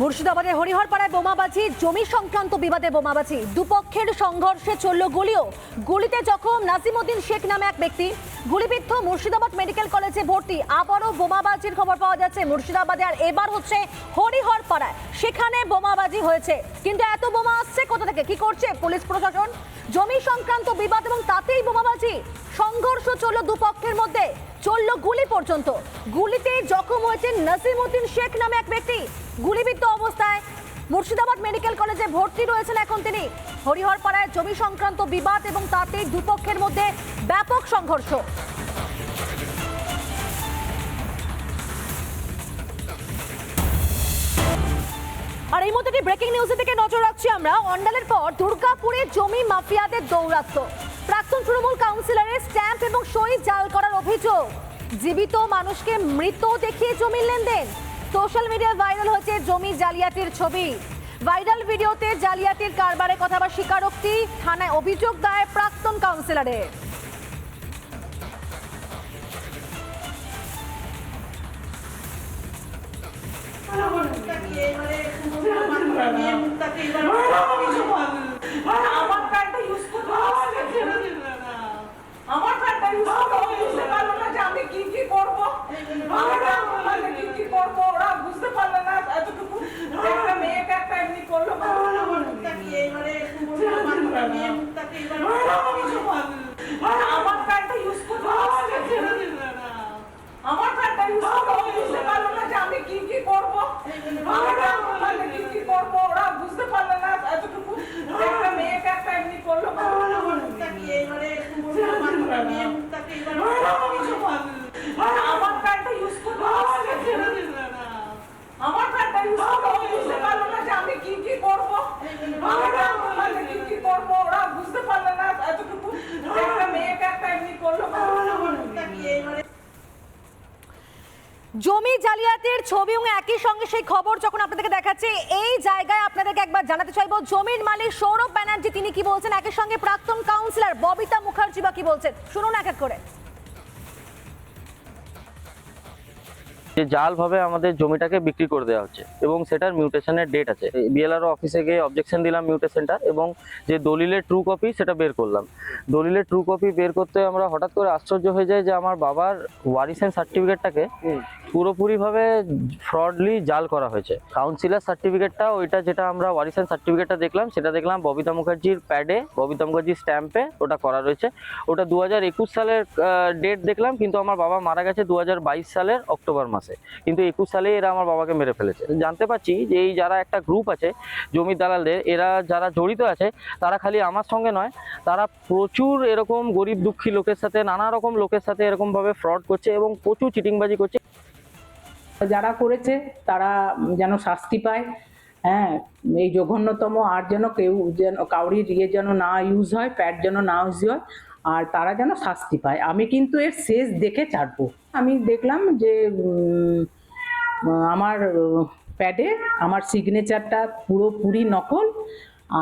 মুর্শিদাবাদের হরিহরপাড়ায় বোমাবাজি, জমি সংক্রান্ত বিবাদে বোমাবাজি। দুপক্ষের সংঘর্ষে চলল গুলিও। গুলিতে জখম নাজিমুদ্দিন শেখ নামে এক ব্যক্তি। গুলিবিদ্ধ মুর্শিদাবাদ মেডিকেল কলেজে ভর্তি। আবারও বোমাবাজির খবর পাওয়া যাচ্ছে মুর্শিদাবাদে। আর এবার হচ্ছে হরিহরপাড়ায়। সেখানে বোমাবাজি হয়েছে। কিন্তু এত বোমা আসছে কোথা থেকে? কি করছে পুলিশ প্রশাসন? জমি সংক্রান্ত বিবাদ এবং তাতেই বোমাবাজি। সংঘর্ষ চলল দুপক্ষের মধ্যে। চলল গুলি পর্যন্ত। গুলিতে জখম হয়েছে নাসিমউদ্দিন শেখ নামে এক ব্যক্তি। গুলিবিদ্ধ অবস্থায় মুর্শিদাবাদ মেডিকেল কলেজে ভর্তি রয়েছেন এখন তিনি। হরিহরপাড়ায় জমি সংক্রান্ত বিবাদ এবং তাতেই দুপক্ষের মধ্যে ব্যাপক সংঘর্ষ। আর এই মুহূর্তে ব্রেকিং নিউজের দিকে নজর রাখছি আমরা, অন্ডালের পর দুর্গাপুরে জমি মাফিয়াদের দৌরাত্ম প্রাক্তন তৃণমূল কাউন্সিলরের স্ট্যাম্প এবং সই জাল করার অভিযোগ। জীবিত মানুষকে মৃত দেখিয়ে জমির লেনদেন। সোশ্যাল মিডিয়ায় ভাইরাল হয়েছে জমি জালিয়াতির ছবি। ভাইরাল ভিডিওতে জালিয়াতির কারবারে কথা বা স্বীকারোক্তি থানায় অভিযোগ দায় প্রাক্তন কাউন্সিলরের। আমার প্যান্টটা ইউজ করতে আমার প্যান্টটা ইউজ করতে বুঝতে পারল না যে আমি কি কি করব আমরা মানে কি কি করব ওরা বুঝতে পারল না এতটুকু একটা মেয়েকে একটা এমনি করল আমার প্যান্টটা ইউজ করতে আমার প্যান্টটা ইউজ করতে বুঝতে পারল না যে আমি কি কি করব আমরা মানে কি কি করব ওরা বুঝতে পারল না এতটুকু একটা মেয়েকে একটা এমনি করল আমার প্যান্টটা ইউজ করতে আমার প্যান্টটা ইউজ করতে বুঝতে পারল না যে আমি কি কি করব আমরা মানে কি কি করব ওরা বুঝতে পারল না এতটুকু একটা মেয়েকে একটা এমনি করল জমি জালিয়াতির ছবি এবং একই সঙ্গে সেই খবর যখন আপনাদেরকে দেখাচ্ছে এই জায়গায় আপনাদেরকে একবার জানাতে চাইব জমির মালিক সৌরভ ব্যানার্জি তিনি কি বলছেন? একই সঙ্গে প্রাক্তন কাউন্সিলর ববিতা মুখার্জি বা কি বলছেন? শুনুন এক এক করে। যে জালভাবে আমাদের জমিটাকে বিক্রি করে দেওয়া হচ্ছে এবং সেটার মিউটেশনের ডেট আছে। বিএলআরও অফিসে গিয়ে অবজেকশন দিলাম মিউটেশনটা এবং যে দলিলের ট্রু কপি সেটা বের করলাম। দলিলের ট্রু কপি বের করতে আমরা হঠাৎ করে আশ্চর্য হয়ে যায় যে আমার বাবার ওয়ারিসেন সার্টিফিকেটটাকে পুরোপুরিভাবে ফ্রডলি জাল করা হয়েছে। কাউন্সিলার সার্টিফিকেটটা ওইটা যেটা আমরা ওয়ারিসান সার্টিফিকেটটা দেখলাম, সেটা দেখলাম ববিতা মুখার্জির প্যাডে ববিতা মুখার্জির স্ট্যাম্পে ওটা করা রয়েছে। ওটা দু হাজার একুশ সালের ডেট দেখলাম, কিন্তু আমার বাবা মারা গেছে দু হাজার বাইশ সালের অক্টোবর মাসে। কিন্তু একুশ সালে এরা আমার বাবাকে মেরে ফেলেছে। জানতে পারছি যে এই যারা একটা গ্রুপ আছে জমি দালালদের, এরা যারা জড়িত আছে, তারা খালি আমার সঙ্গে নয়, তারা প্রচুর এরকম গরিব দুঃখী লোকের সাথে, নানা রকম লোকের সাথে এরকমভাবে ফ্রড করছে এবং প্রচুর চিটিংবাজি করছে। যারা করেছে, তারা যেন শাস্তি পায়। হ্যাঁ এই জঘন্যতম আর যেন কেউ যেন কাউরির ইয়ে যেন না ইউজ হয় প্যাড যেন না ইউজ হয়, আর তারা যেন শাস্তি পায়। আমি কিন্তু এর শেষ দেখে ছাড়বো। আমি দেখলাম যে আমার প্যাডে আমার সিগনেচারটা পুরোপুরি নকল,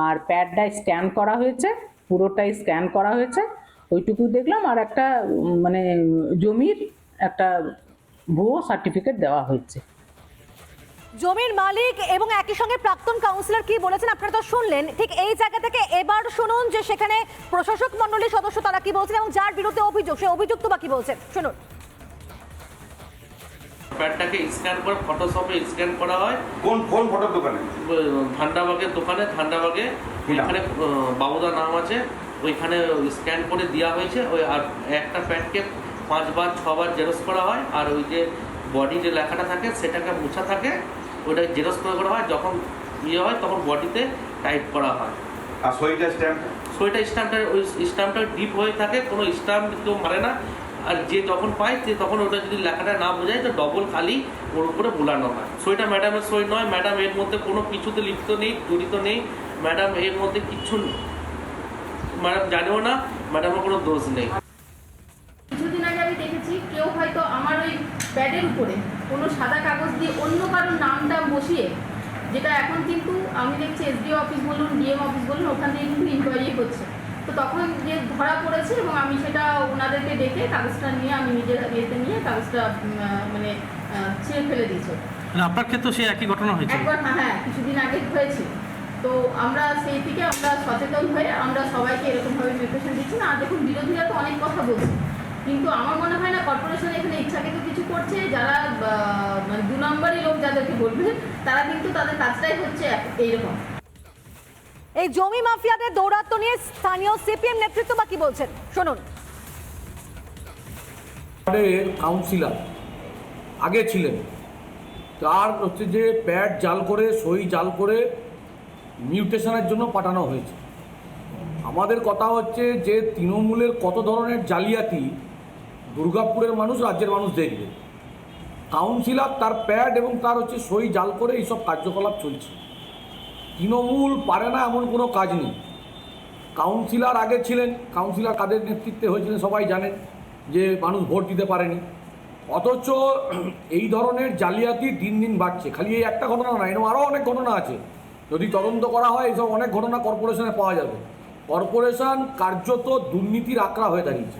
আর প্যাডটায় স্ক্যান করা হয়েছে, পুরোটাই স্ক্যান করা হয়েছে। ওইটুকু দেখলাম, আর একটা মানে জমির একটা ভুয়ো সার্টিফিকেট দেওয়া হয়েছে। জমির মালিক এবং একই সঙ্গে প্রাক্তন কাউন্সিলর কি বলেছেন আপনারা তো শুনলেন ঠিক এই জায়গা থেকে এবার শুনুন যে সেখানে প্রশাসক মণ্ডলীর সদস্য তারা কি বলছেন এবং যার বিরুদ্ধে অভিযোগ সে অভিযুক্ত বা কি বলছেন? শুনুন। প্যাডটাকে স্ক্যান করে ফটোশপে স্ক্যান করা হয়। কোন কোন ফটোর দোকানে? ঠান্ডাবাগের দোকানে ঠান্ডাবাগে নাম? ওইখানে নাম আছে। ওইখানে স্ক্যান করে দেওয়া হয়েছে। ওই আর একটা প্যাডকে পাঁচবার ছবার জেরক্স করা হয় আর ওই যে বডি যে লেখাটা থাকে সেটাকে মোছা থাকে ওটা জেরক্স করে করা হয়। যখন ইয়ে হয় তখন বডিতে টাইপ করা হয়। আর সইটা স্ট্যাম্প সইটা স্ট্যাম্পটা ওই স্ট্যাম্পটা ডিপ হয়ে থাকে কোনো স্ট্যাম্প কেউ মারে না। আর যে যখন পায় সে তখন ওটা যদি লেখাটা না বোঝায় তো ডবল খালি ওর উপরে বোলানো হয়। সইটা ম্যাডামের সই নয় ম্যাডাম এর মধ্যে কোনো কিছুতে লিপ্ত নেই জড়িত নেই ম্যাডাম এর মধ্যে কিচ্ছু ম্যাডাম জানেও না ম্যাডামের কোনো দোষ নেই কিছুদিন আগে আমি দেখেছি কেউ হয়তো আমার ওই প্যাডের উপরে কোনো সাদা কাগজ দিয়ে অন্য কারোর নামটা বসিয়ে যেটা এখন কিন্তু আমি দেখছি এসডিও অফিস বলুন ডিএম অফিস বলুন ওখান থেকে কিন্তু ইনকোয়ারি হচ্ছে। তো তখন যে ধরা পড়েছে এবং আমি সেটা ওনাদেরকে ডেকে কাগজটা নিয়ে আমি নিজের ইয়েতে নিয়ে কাগজটা মানে ছিঁড়ে ফেলে দিয়েছি। মানে আপনার ক্ষেত্রে সেই একই ঘটনা হয়েছে? একবার হ্যাঁ হ্যাঁ কিছুদিন আগে হয়েছে। তো আমরা সেই থেকে আমরা সচেতন হয়ে আমরা সবাইকে এরকমভাবে নির্দেশন দিচ্ছি। না দেখুন বিরোধীরা তো অনেক কথা বলছে। কিন্তু আমার মনে হয় না কর্পোরেশন এখানে ইচ্ছাকৃত কিছু করছে যারা আহ, মানে দু নম্বরই লোক যাদেরকে বলবে তারা কিন্তু তাদের কাজটাই হচ্ছে এইরকম। এই জমি মাফিয়াদের দৌরাত্ম্য নিয়ে স্থানীয় সিপিএম নেতৃত্ব বা কি বলছেন? শুনুন। কাউন্সিলর আগে ছিলেন। তার হচ্ছে যে প্যাড জাল করে সই জাল করে মিউটেশনের জন্য পাঠানো হয়েছে। আমাদের কথা হচ্ছে যে তৃণমূলের কত ধরনের জালিয়াতি দুর্গাপুরের মানুষ রাজ্যের মানুষ দেখবে। কাউন্সিলর, তার প্যাড এবং তার হচ্ছে সই জাল করে এইসব কার্যকলাপ চলছে। তৃণমূল পারে না এমন কোনো কাজ নেই। কাউন্সিলর আগে ছিলেন, কাউন্সিলর কাদের নেতৃত্বে হয়েছিলেন সবাই জানেন যে মানুষ ভোট দিতে পারেনি। অথচ এই ধরনের জালিয়াতি দিন দিন বাড়ছে। খালি এই একটা ঘটনা না এরকম আরও অনেক ঘটনা আছে। যদি তদন্ত করা হয় এইসব অনেক ঘটনা কর্পোরেশনে পাওয়া যাবে। কর্পোরেশন কার্যত দুর্নীতির আকড়া হয়ে দাঁড়িয়েছে।